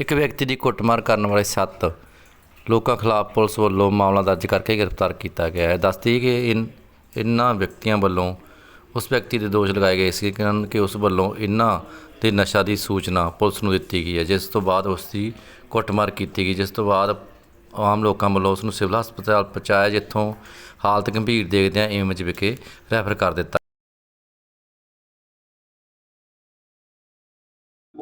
ਇੱਕ ਵਿਅਕਤੀ ਦੀ ਕੁੱਟਮਾਰ ਕਰਨ ਵਾਲੇ ਸੱਤ ਲੋਕਾਂ ਖਿਲਾਫ ਪੁਲਿਸ ਵੱਲੋਂ ਮਾਮਲਾ ਦਰਜ ਕਰਕੇ ਗ੍ਰਿਫਤਾਰ ਕੀਤਾ ਗਿਆ ਹੈ। ਦੱਸਦੀ ਕਿ ਇਨ, ਇਨ੍ਹਾਂ ਵਿਅਕਤੀਆਂ ਵੱਲੋਂ ਉਸ ਵਿਅਕਤੀ ਦੇ ਦੋਸ਼ ਲਗਾਏ ਗਏ ਸੀ ਕਿ ਕਿ ਉਸ ਵੱਲੋਂ ਇਨ੍ਹਾਂ ਤੇ ਨਸ਼ਾ ਦੀ ਸੂਚਨਾ ਪੁਲਿਸ ਨੂੰ ਦਿੱਤੀ ਗਈ ਹੈ, ਜਿਸ ਤੋਂ ਬਾਅਦ ਉਸ ਦੀ ਕੁੱਟਮਾਰ ਕੀਤੀ ਗਈ, ਜਿਸ ਤੋਂ ਬਾਅਦ ਆਮ ਲੋਕਾਂ ਵੱਲੋਂ ਉਸ ਨੂੰ ਸਿਵਲ ਹਸਪਤਾਲ ਪਹੁੰਚਾਇਆ, ਜਿੱਥੋਂ ਹਾਲਤ ਗੰਭੀਰ ਦੇਖਦਿਆਂ ਏਮਜ ਵਿਖੇ ਰੈਫਰ ਕਰ ਦਿੱਤਾ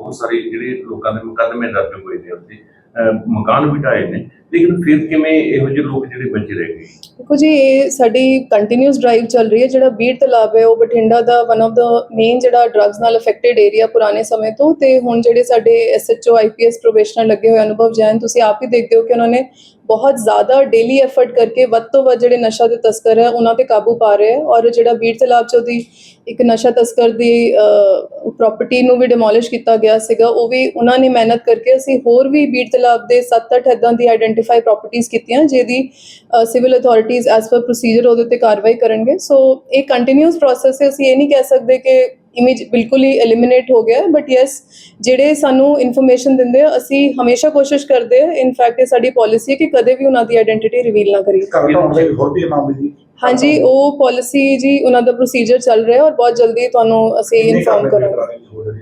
ਬਹੁਤ ਸਾਰੇ ਜਿਹੜੇ ਲੋਕਾਂ ਦੇ ਮੁਕੱਦਮੇ ਦਰਜ ਹੋਏ ਨੇ ਉੱਥੇ। ਅਹ ਮਕਾਨ ਵੀ ਢਾਏ ਨੇ। ਲੇਕਿਨ ਫਿਰ ਕਿਵੇਂ ਇਹੋ ਜਿਹੇ ਲੋਕ ਜਿਹੜੇ ਬਚੇ ਰਹਿ ਗਏ? ਦੇਖੋ ਜੀ, ਇਹ ਸਾਡੀ ਕੰਟੀਨਿਊਸ ਡਰਾਈਵ ਚੱਲ ਰਹੀ ਹੈ। ਜਿਹੜਾ ਬੀੜ ਤਲਾਬ ਹੈ, ਉਹ ਬਠਿੰਡਾ ਦਾ ਵਨ ਆਫ ਦਾ ਮੇਨ ਜਿਹੜਾ ਡਰੱਗਸ ਨਾਲ ਅਫੈਕਟਡ ਏਰੀਆ ਪੁਰਾਣੇ ਸਮੇਂ ਤੋਂ ਤੇ ਹੁਣ ਜਿਹੜੇ ਸਾਡੇ ਐਸਐਚਓ ਆਈਪੀਐਸ ਪ੍ਰੋਬੇਸ਼ਨਰ ਲੱਗੇ ਹੋਏ ਅਨੁਭਵ ਜੈਨ, ਤੁਸੀਂ ਆਪ ਹੀ ਦੇਖਦੇ ਹੋ ਕਿ ਉਹਨਾਂ ਨੇ ਬਹੁਤ ਜ਼ਿਆਦਾ ਡੇਲੀ ਐਫਰਟ ਕਰਕੇ ਵੱਧ ਤੋਂ ਵੱਧ ਜਿਹੜੇ ਨਸ਼ਾ ਦੇ ਤਸਕਰ ਹੈ, ਉਹਨਾਂ ਤੇ ਕਾਬੂ ਪਾ ਰਹੇ ਹੈ ਔਰ ਜਿਹੜਾ ਬੀੜ ਤਲਾਬ ਚ ਉਹਦੀ ਇੱਕ ਨਸ਼ਾ ਤਸਕਰ ਦੀ ਪ੍ਰਾਪਰਟੀ ਨੂੰ ਵੀ ਡਿਮੋਲਿਸ਼ ਕੀਤਾ ਗਿਆ ਸੀਗਾ, ਉਹ ਵੀ ਉਹਨਾਂ ਨੇ ਮਿਹਨਤ ਕਰਕੇ ਅਸੀਂ ਹੋਰ ਵੀ ਬੀੜ ਤਲਾਬ ਦੇ 7-8 ਇਦਾਂ ਦੀ ਆਇਡੈਂਟੀਫਾਈ ਪ੍ਰਾਪਰਟੀਆਂ ਕੀਤੀਆਂ ਜਿਹਦੀ civil authorities as per procedure ਉਹਦੇ ਤੇ ਕਾਰਵਾਈ ਕਰਨਗੇ। ਸੋ ਇਹ ਕੰਟੀਨਿਊਸ ਪ੍ਰੋਸੈਸ ਹੈ ਅਸੀਂ ਇਹ ਨਹੀਂ ਕਹਿ ਸਕਦੇ ਕਿ ਇਮੇਜ ਬਿਲਕੁਲ ਹੀ ਐਲੀਮੀਨੇਟ ਹੋ ਗਿਆ ਬਟ ਯੈਸ ਜਿਹੜੇ ਸਾਨੂੰ ਇਨਫੋਰਮੇਸ਼ਨ ਦਿੰਦੇ ਆ ਅਸੀਂ ਹਮੇਸ਼ਾ ਕੋਸ਼ਿਸ਼ ਕਰਦੇ ਆ ਇਨਫੈਕਟ ਇਹ ਸਾਡੀ ਪਾਲਿਸੀ ਹੈ ਕਿ ਕਦੇ ਵੀ ਉਹਨਾਂ ਦੀ ਆਇਡੈਂਟੀਟੀ ਰਿਵੀਲ ਨਾ ਕਰੀਏ। ਹੋਰ ਵੀ ਜੀ। ਹਾਂਜੀ ਉਹ ਪਾਲਿਸੀ ਜੀ ਉਹਨਾਂ ਦਾ ਪ੍ਰੋਸੀਜਰ ਚੱਲ ਰਿਹਾ ਔਰ ਬਹੁਤ ਜਲਦੀ ਤੁਹਾਨੂੰ ਅਸੀਂ ਇਨਫੋਰਮ ਕਰਾਂਗੇ।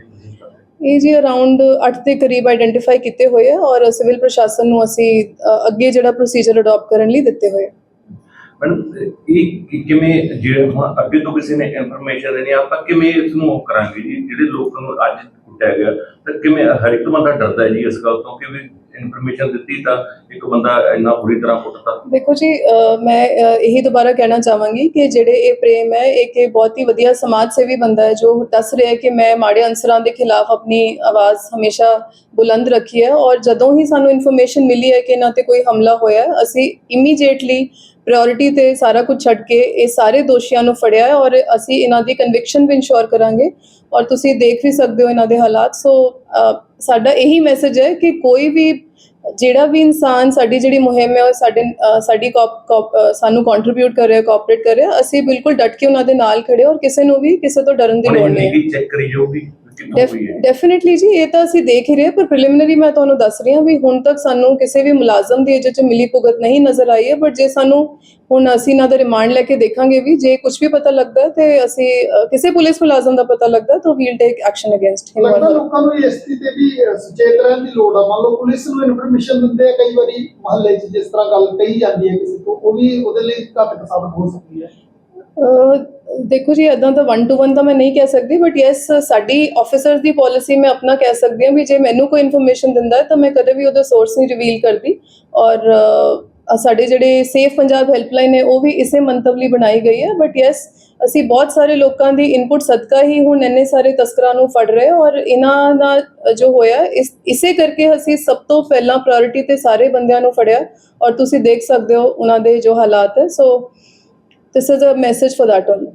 ਇਹ ਜੀ ਅਰਾਊਂਡ 8 ਦੇ ਕਰੀਬ ਆਇਡੈਂਟੀਫਾਈ ਕੀਤੇ ਹੋਏ ਆ ਔਰ ਸਿਵਲ ਪ੍ਰਸ਼ਾਸਨ ਨੂੰ ਅਸੀਂ ਅ, ਅੱਗੇ ਜਿਹੜਾ ਪ੍ਰੋਸੀਜਰ ਅਡਾਪਟ ਕਰਨ ਲਈ ਦਿੱਤੇ ਹੋਏ ਆ। ਮੈਡਮ ਇਹ ਕਿ- ਕਿਵੇਂ ਜੇ ਹੁਣ ਅੱਗੇ ਤੋਂ ਕਿਸੇ ਨੇ ਇਨਫੋਰਮੇਸ਼ਨ ਦੇਣੀ ਆ, ਆਪਾਂ ਕਿਵੇਂ ਇਸ ਨੂੰ ਉਹ ਕਰਾਂਗੇ ਜੀ? ਜਿਹੜੇ ਲੋਕਾਂ ਨੂੰ ਅੱਜ ਕੁੱਟਿਆ ਗਿਆ ਤਾਂ ਕਿਵੇਂ ਹਰ ਇੱਕ ਬੰਦਾ ਡਰਦਾ ਹੈ ਜੀ ਇਸ ਗੱਲ ਤੋਂ ਕਿ ਵੀ ਇਨਫੋਰਮੇਸ਼ਨ ਦਿੱਤੀ ਤਾਂ ਇੱਕ ਬੰਦਾ ਇੰਨਾ ਬੁਰੀ ਤਰ੍ਹਾਂ ਕੁੱਟਦਾ ਦੇਖੋ ਜੀ ਮੈਂ ਇਹੀ ਦੁਬਾਰਾ ਕਹਿਣਾ ਚਾਹਾਂਗੀ ਕਿ ਜਿਹੜੇ ਇਹ ਪ੍ਰੇਮ ਹੈ ਇੱਕ ਇਹ ਬਹੁਤ ਹੀ ਵਧੀਆ ਸਮਾਜ ਸੇਵੀ ਬੰਦਾ ਹੈ, ਜੋ ਦੱਸ ਰਿਹਾ ਹੈ ਕਿ ਮੈਂ ਮਾੜੇ ਅਨਸਰਾਂ ਦੇ ਖਿਲਾਫ ਆਪਣੀ ਆਵਾਜ਼ ਹਮੇਸ਼ਾ ਬੁਲੰਦ ਰੱਖੀ ਹੈ ਔਰ ਜਦੋਂ ਹੀ ਸਾਨੂੰ ਇਨਫੋਰਮੇਸ਼ਨ ਮਿਲੀ ਹੈ ਕਿ ਇਹਨਾਂ ਤੇ ਕੋਈ ਹਮਲਾ ਹੋਇਆ ਹੈ, ਅਸੀਂ ਇਮੀਡੀਏਟਲੀ ਪ੍ਰਾਇੋਰਟੀ ਤੇ ਸਾਰਾ ਕੁਝ ਛੱਡ ਕੇ ਇਹ ਸਾਰੇ ਦੋਸ਼ੀਆਂ ਨੂੰ ਫੜਿਆ ਹੈ ਔਰ ਅਸੀਂ ਇਹਨਾਂ ਦੀ ਕਨਵਿਕਸ਼ਨ ਵੀ ਇਨਸ਼ੋਰ ਕਰਾਂਗੇ ਔਰ ਤੁਸੀਂ ਦੇਖ ਵੀ ਸਕਦੇ ਹੋ ਇਹਨਾਂ ਦੇ ਹਾਲਾਤ। ਸੋ ਸਾਡਾ ਇਹੀ ਮੈਸੇਜ ਹੈ ਕਿ ਕੋਈ ਵੀ ਜਿਹੜਾ ਵੀ ਇਨਸਾਨ ਸਾਡੀ ਜਿਹੜੀ ਮੁਹਿੰਮ ਹੈ ਉਹ ਸਾਡੇ ਸਾਡੀ ਸਾਨੂੰ ਕੰਟਰੀਬਿਊਟ ਕਰ ਰਿਹਾ ਕੋਆਪਰੇਟ ਕਰ ਰਿਹਾ ਅਸੀਂ ਬਿਲਕੁਲ ਡਟ ਕੇ ਉਹਨਾਂ ਦੇ ਨਾਲ ਖੜੇ ਔਰ ਕਿਸੇ ਨੂੰ ਵੀ ਕਿਸੇ ਤੋਂ ਡਰਨ ਦੀ ਲੋੜ ਨਹੀਂ ਹੈ। ਇਹ ਚੈੱਕ ਡੈਫੀਨਿਟਲੀ ਜੀ ਇਹ ਤਾਂ ਅਸੀਂ ਦੇਖ ਹੀ ਰਹੇ ਹਾਂ, ਪਰ ਪ੍ਰੀਲਿਮਿਨਰੀ ਮੈਂ ਤੁਹਾਨੂੰ ਦੱਸ ਰਹੀ ਹਾਂ ਵੀ ਹੁਣ ਤੱਕ ਸਾਨੂੰ ਕਿਸੇ ਵੀ ਮੁਲਾਜ਼ਮ ਦੀ ਇਹਦੇ ਚ ਮਿਲੀ ਭੁਗਤ ਨਹੀਂ ਨਜ਼ਰ ਆਈ ਹੈ ਬਟ ਜੇ ਸਾਨੂੰ ਹੁਣ ਅਸੀਂ ਇਹਨਾਂ ਦਾ ਰਿਮਾਂਡ ਲੈ ਕੇ ਦੇਖਾਂਗੇ ਵੀ ਜੇ ਕੁਝ ਵੀ ਪਤਾ ਲੱਗਦਾ ਹੈ ਤੇ ਅਸੀਂ ਕਿਸੇ ਪੁਲਿਸ ਮੁਲਾਜ਼ਮ ਦਾ ਪਤਾ ਲੱਗਦਾ ਤਾਂ we'll take action against him ਲੱਗਦਾ ਲੋਕਾਂ ਨੂੰ ਇਸ ਤੇ ਵੀ ਸੁਚੇਤ ਰਹਿਣ ਦੀ ਲੋੜ ਆ। ਮੰਨ ਲਓ ਪੁਲਿਸ ਨੂੰ ਇਨਫੋਰਮੇਸ਼ਨ ਦਿੰਦੇ ਆ ਕਈ ਵਾਰੀ ਮਹੱਲੇ 'ਚ ਜਿਸ ਤਰ੍ਹਾਂ ਗੱਲ ਕਹੀ ਜਾਂਦੀ ਹੈ ਕਿਸੇ ਤੋਂ ਉਹ ਵੀ ਉਹਦੇ ਲਈ ਘਾਤਕ ਸਾਬਤ ਹੋ ਸਕਦੀ ਹੈ। ਦੇਖੋ ਜੀ ਇਦਾਂ ਤਾਂ 1 ਟੂ 1 ਤਾਂ ਮੈਂ ਨਹੀਂ ਕਹਿ ਸਕਦੀ ਬਟ ਯੈਸ ਸਾਡੀ ਆਫੀਸਰਸ ਦੀ ਪਾਲਿਸੀ ਮੈਂ ਆਪਣਾ ਕਹਿ ਸਕਦੀ ਹਾਂ ਵੀ ਜੇ ਮੈਨੂੰ ਕੋਈ ਇਨਫੋਰਮੇਸ਼ਨ ਦਿੰਦਾ ਹੈ ਤਾਂ ਮੈਂ ਕਦੇ ਵੀ ਉਹਦਾ ਸੋਰਸ ਨਹੀਂ ਰਿਵੀਲ ਕਰਦੀ। ਔਰ ਸਾਡੇ ਜਿਹੜੇ ਸੇਫ ਪੰਜਾਬ ਹੈਲਪਲਾਈਨ ਹੈ, ਉਹ ਵੀ ਇਸੇ ਮੰਤਵ ਲਈ ਬਣਾਈ ਗਈ ਹੈ। ਬਟ ਯੈਸ ਅਸੀਂ ਬਹੁਤ ਸਾਰੇ ਲੋਕਾਂ ਦੀ ਇਨਪੁਟ ਸਦਕਾ ਹੀ ਹੁਣ ਇੰਨੇ ਸਾਰੇ ਤਸਕਰਾਂ ਨੂੰ ਫੜ ਰਹੇ ਔਰ ਇਹਨਾਂ ਦਾ ਜੋ ਹੋਇਆ ਇਸ, ਇਸੇ ਕਰਕੇ ਅਸੀਂ ਸਭ ਤੋਂ ਪਹਿਲਾਂ ਪ੍ਰਾਇੋਰਟੀ ਤੇ ਸਾਰੇ ਬੰਦਿਆਂ ਨੂੰ ਫੜਿਆ। ਔਰ ਤੁਸੀਂ ਦੇਖ ਸਕਦੇ ਹੋ ਉਹਨਾਂ ਦੇ ਜੋ ਹਾਲਾਤ ਹੈ। ਸੋ this is a message for that only